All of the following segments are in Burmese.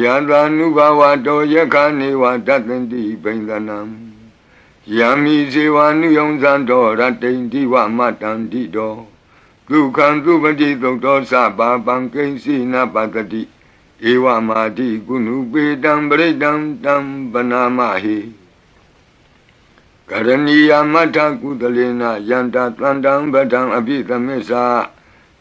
ယတာနုဘာဝတောယခာနေဝတတန္တိဘိန္ဒနံယံမိဇေဝနုယုံဇံတော်ရတိန်ဒီဝမတန္တိတောဒုက္ခံသူပတိသုတ်တော်သဘာပံကိဉ္စီနပတတိဧဝမာတိကုဏုပေတံပရိတံတံပနာမဟိကရဏီယမထကုသလေနယန္တတန္တံပဒံအပိသမစ္ဆာ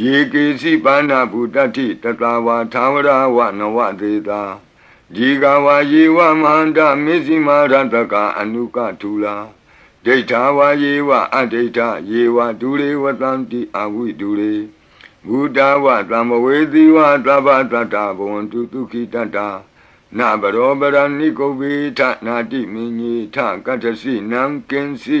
ယေကေစီပါဏဗုတ္တိတတဝါသာဝရဝနဝသေတာဒီကဝါယေဝမဟန္တမေဇိမာရတကအနုကထူလာဒိဋ္ဌာဝါယေဝအဒိဋ္ဌယေဝဒုရေဝတံတိအဝိဒုရေဘုဒ္ဓဝသံမဝေတိဝသဗ္ဗတတ္တဘဝန္တုဒုခိတတ္တာနဘရောပရဏိကုဗေထနာတိမင်းကြီးထကတ္ထစီနံကင်စီ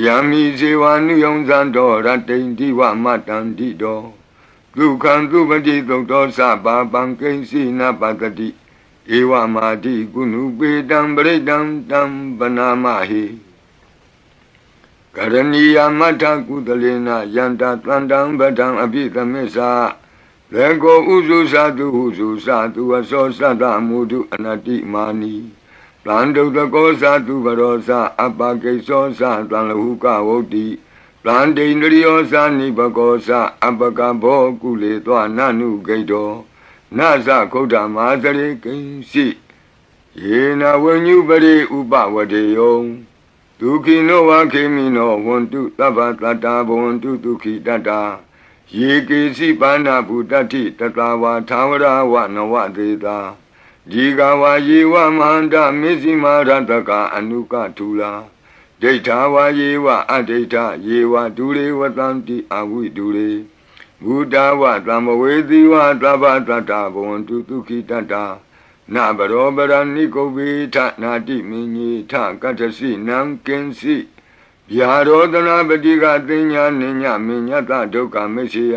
ယံမိဇေဝနုယုံဇံတော်ရတိန်ဒီဝမတန္တိတောဒုက္ခံသူပတိသုတ်တော်သဘာပံကိဉ္စီနပတတိဧဝမာတိကုဏုပေတံပရိတံတံပနာမဟိကရဏီယမထကုသလေနယန္တတန္တံပဒံအပိသမစ္ဆာလေကိုဥစုသတုဟုစုသတုအစောသတ္တမုဒုအနတိမာနီ တံဒုတကောသတုဘရောသအပကိသောသတံလဟုကဝုတ်တိတံဒိန္ဒရိယောသနိဘကောသအပကဘောကုလေသောနနုဂိတောနသခုဒ္ဓမာသရေကိဉ္စီယေနဝဉ္ညုပရိဥပဝတေယောဒုခိနောဝခေမိနောဝန္တုသဗ္ဗတတ္တာဘဝန္တုဒုခိတတ္တာယေကေစီပါဏဗုတ္တိတတဝါသာဝရဝနဝသေတာ ဒီကဝါယေဝမဟန္တမေဇိမာရတကအနုကထူလာဒိဋ္ဌာဝါယေဝအဒိဋ္ဌယေဝဒုရေဝတံတိအဝိဒုရေဘုဒ္ဓဝသံမဝေတိဝသဗ္ဗတတ္တဘဝန္တုဒုခိတတ္တာနဘရောပရဏိကုဗေထနာတိမင်းကြီးထကတ္ထစီနံကင်စီဗျာရောဒနာပတိကသိညာနိညာမညတဒုက္ခမရှိယ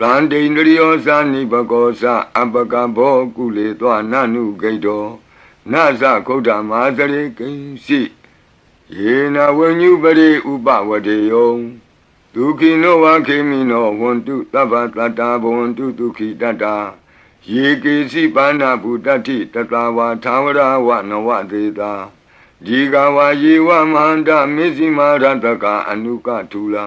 တဗန္တိန္ဒရိယောသာနိဘကောသအပကဘောကုလေသောနနုဂိတောနသခုဒ္ဓမာသရေကိဉ္စီယေနဝဉ္ညုပရိဥပဝတေယောဒုခိနောဝခေမိနောဝန္တုသဗ္ဗတတ္တာဘဝန္တုဒုခိတတ္တာယေကေစီပါဏဗုတ္တိတတဝါသာဝရဝနဝသေတာဒီကဝါယေဝမဟန္တမေဇိမာရတကအနုကထူလာ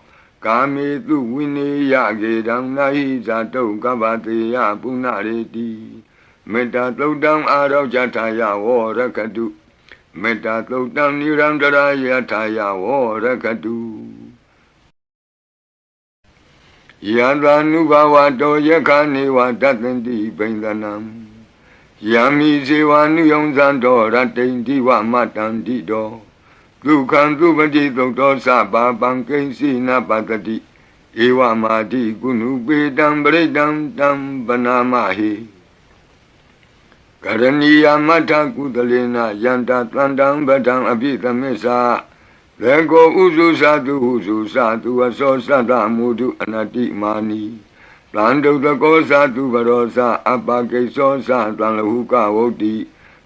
ကာမေတုဝိနေယကေတံနာဟိဇာတုကပ္ပတေယပုဏ္ဏရေတိမေတ္တာသုတ်တံအာရောဇထာယဝရကတုမေတ္တာသုတ်တံနိရန္တရာယထာယဝရကတုယံသာနုဘဝတောယခာနေဝတတန္တိဘိန္ဒနံယံမိဇေဝနုယုံဇံတော်ရတိန်တိဝမတန္တိတော် ဒုက္ခံသူပတိသုတ်တော်သဘာပံကိဉ္စီနပတတိဧဝမာတိကုဏုပေတံပရိတံတံပနာမဟိကရဏီယမထကုသလေနယန္တတန္တံပဒံအပိသမစ္စာလေကိုဥစုသတုဟုစုသတုအစောသတ္တမုဒုအနတိမာနီတန်တုတကောသတုဘရောသအပကိသောသတံလဟုကဝုတ်တိ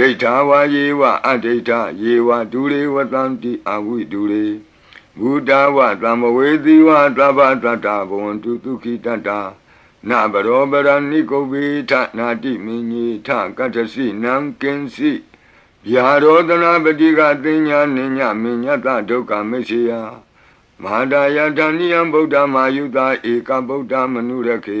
ဒိဋ္ဌာဝါယေဝအဒိဋ္ဌယေဝဒုရေဝတံတိအဝိဒုရေဘုဒ္ဓဝသံမဝေသီဝသဗ္ဗတတ္တဘဝန္တုဒုခိတတ္တာနနာဘရောပရဏိကုဗေထနာတိမင်းကြီးထကတ္တစီနံကင်စီဗျာရောဒနာပတိကသင်ညာနိညာမညတဒုက္ခမရှိယမဟာဒယတဏိယံဗုဒ္ဓမာယုတာဧကဗုဒ္ဓမနုရခေ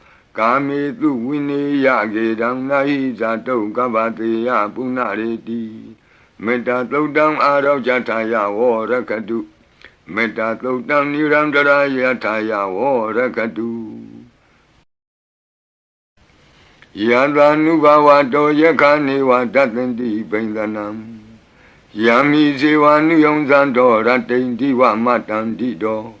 ကာမေတုဝိနေယကေတံနာဟိဇာတုကဗ္ဗတေယပုဏ္ဏရေတိမေတ္တာသုတ်တံအာရောဇထာယဝရကတုမေတ္တာသုတ်တံနိရန္တရာယထာယဝရကတုယန္တာနုဘဝတောယခာနေဝတတ္တန္တိဘိန္ဒနံယံမိဇေဝနုယုံဇံတော်ရတိန်တိဝမတန္တိတော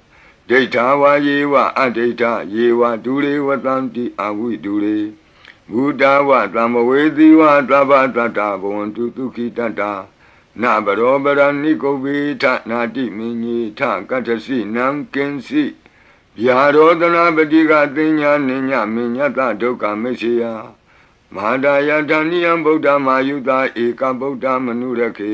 ဒိဋ္ဌာဝါယေဝအဒိဋ္ဌယေဝဒူရေဝတံတိအဝိဒူရေဘုဒ္ဓဝသံမဝေသီဝသဗ္ဗတတ္တာဘဝန္တုဒုခိတတ္တာနဘရောပရဏိကုဗေထနာတိမင်းကြီးထကတ္ထစီနံကင်စီဗျာရောဒနာပတိကတင်ညာနိညာမညတဒုက္ခမရှိယမဟာဒယတဏိယံဗုဒ္ဓမာယုတာဧကဗုဒ္ဓမနုရခေ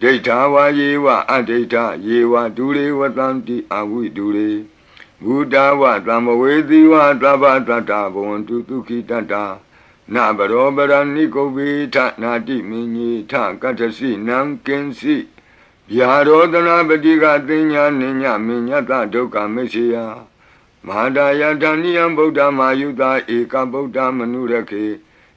ဒိဋ္ဌာဝါယေဝအဒိဋ္ဌယေဝဒုရေဝတံတိအဝိဒုရေဘုဒ္ဓဝသံမဝေသီဝသဗ္ဗတတ္တဘဝန္တုဒုခိတတ္တာနဗရောပရဏိကုဗေထနာတိမင်းကြီးထကတ္တစီနံကင်စီဗျာရောဒနာပတိကတင်ညာနိညာမညတဒုက္ခမရှိယမဟာဒယတဏိယံဗုဒ္ဓမာယုတာဧကဗုဒ္ဓမနုရခေ